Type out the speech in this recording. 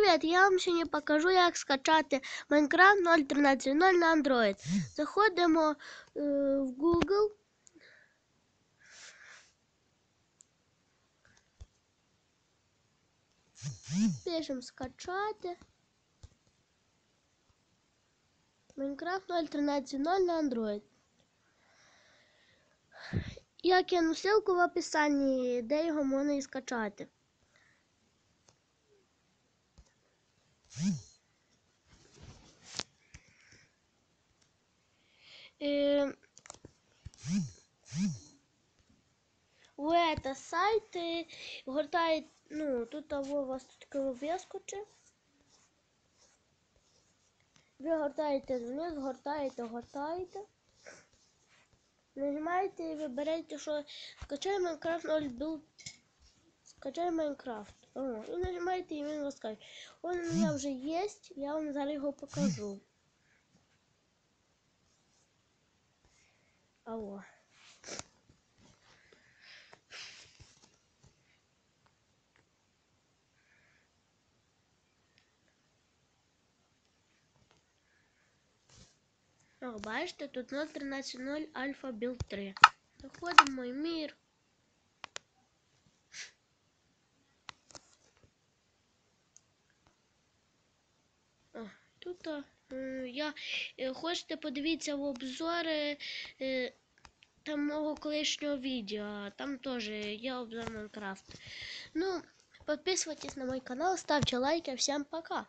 привіт! Я вам сьогодні покажу, як скачати Minecraft 0.13.0 на Android. Заходимо е, в Google. Пишемо скачати. Minecraft 0.13.0 на Android. Я кину ссылку в описанні, де його можна і скачати. Е, Ви это сайт, е, ну, тут того у вас тут вискочить. Ви гортаєте вниз, гортаєте, гортаєте. Нажимаєте і вибираєте, що скачай Minecraft 0 build. Скачай Minecraft. О, і нажимаєте і він розкаже. Он у мене вже є, я вам зараз його покажу. Алло. О, бачите, тут 0.13.0 Альфа Білд 3. Заходимо в мой мир. Тут я е, хочете подивитися в обзори е, там мого колишнього відео. Там теж є обзор Майнкрафт. Ну, подписывайтесь на мой канал, ставьте лайки. Всем пока.